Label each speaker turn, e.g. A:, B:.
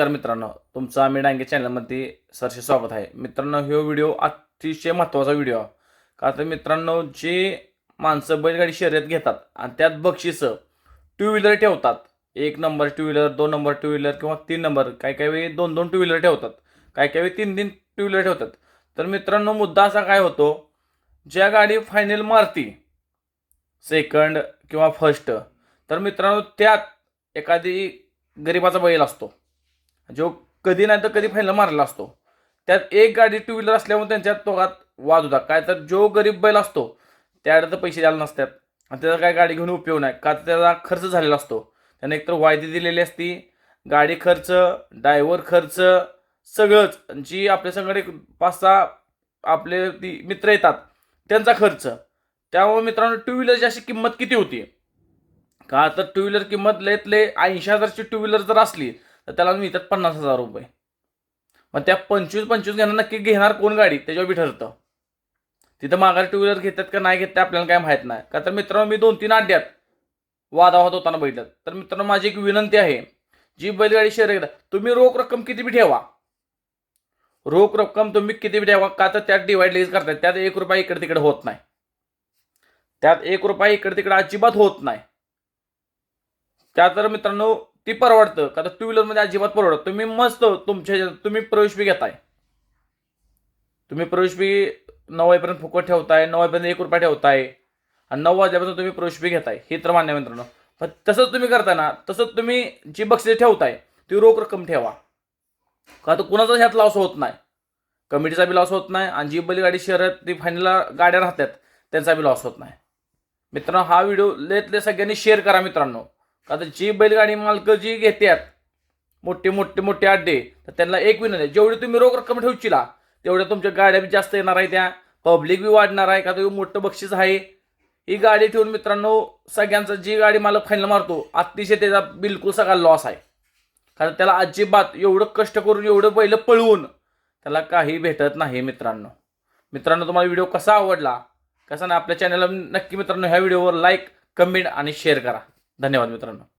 A: नमस्कार मित्रांनो तुमचा आम्ही डांगे चॅनलमध्ये सरसे स्वागत आहे. मित्रांनो हा व्हिडिओ अतिशय महत्त्वाचा व्हिडिओ. आहे का तर मित्रांनो जे माणसं बैलगाडी शर्यत घेतात आणि त्यात बक्षिसं टू व्हीलर ठेवतात. एक नंबर टू व्हीलर दोन नंबर टू व्हीलर किंवा तीन नंबर काही काही वेळी दोन दोन टू व्हीलर ठेवतात. काही काही वेळी तीन तीन टू व्हीलर ठेवतात. तर मित्रांनो मुद्दा असा काय होतो ज्या गाडी फायनल मारती सेकंड किंवा फर्स्ट तर मित्रांनो त्यात एखादी गरिबाचा बैल असतो. जो कधी नाही तर कधी फायनल मारलेला असतो. त्यात एक गाडी टू व्हीलर असल्यामुळे त्यांच्यात तोगात वाद होता. काय तर जो गरीब बैल असतो त्याकडे तर पैसे द्यायला नसतात. आणि त्याचा काय गाडी घेऊन उपयोग नाही. का तर त्याचा खर्च झालेला असतो. त्याने एकतर वायदी दिलेली असती. गाडी खर्च ड्रायव्हर खर्च सगळंच. जी आपल्या संगडे पाच सहा आपले ती मित्र येतात त्यांचा खर्च. त्यामुळे मित्रांनो टू व्हीलरची अशी किंमत किती होती? का तर टू व्हीलर किंमत लयतले ऐंशी हजारची टू व्हीलर जर असली तर त्याला मिळतात पन्नास हजार रुपये. मग त्या पंचवीस पंचवीस घेणार नक्की घेणार कोण गाडी? त्याच्यावर बी ठरतं तिथं माघार टू व्हीलर घेतात का नाही घेत आपल्याला काय माहीत नाही. का तर मित्रांनो मी दोन तीन अड्ड्यात वादावाद होताना बैठत तर मित्रांनो माझी एक विनंती आहे जी बैलगाडी शेअर घेतात तुम्ही रोख रक्कम किती बी ठेवा. रोख रक्कम तुम्ही किती बी ठेवा का तर त्यात डिवाइड लगेच करतात त्यात एक रुपया इकडे तिकडे होत नाही. त्यात एक रुपया इकडे तिकडे अजिबात होत नाही. त्या तर मित्रांनो ती परवडतं. का तर टू व्हीलरमध्ये अजिबात परवडत. तुम्ही मस्त तुमच्या ह्याच्यात- तुम्ही प्रवेश बी घेताय. तुम्ही प्रवेश बी नऊ वाजेपर्यंत फुकट ठेवताय नऊ वाजेपर्यंत एक रुपया ठेवताय आणि नऊ वाजेपासून तुम्ही प्रवेश बी घेताय. हे तर मान्य मित्रांनो. पण तसंच तुम्ही करताय ना तसंच तुम्ही जी बक्षीस ठेवताय ती रोख रक्कम ठेवा. का तर कुणाचा ह्यात लॉस होत नाही. कमिटीचा बी लॉस होत नाही आणि जी बैलगाडी शहरात ती फायनलला गाड्या राहतात त्यांचा बी लॉस होत नाही. मित्रांनो हा व्हिडिओ लेतले सगळ्यांनी शेअर करा मित्रांनो. का तर जी बैलगाडी मालकं जी घेतात मोठे मोठे मोठे अड्डे तर त्यांना एक विनंती आहे जेवढी तुम्ही रोख रक्कम ठेवशीला तेवढ्या तुमच्या गाड्या बी जास्त येणार आहे त्या पब्लिक बी वाढणार आहे का तर मोठं बक्षीस आहे. ही गाडी ठेवून मित्रांनो सगळ्यांचा जी गाडी मालक फायनल मारतो अतिशय त्याचा बिलकुल सगळा लॉस आहे. कारण त्याला अजिबात एवढं कष्ट करून एवढं पहिलं पळवून त्याला काही भेटत नाही मित्रांनो. मित्रांनो तुम्हाला व्हिडिओ कसा आवडला कसा नाही आपल्या चॅनलला नक्की मित्रांनो ह्या व्हिडिओवर लाईक कमेंट आणि शेअर करा. धन्यवाद मित्रांनो.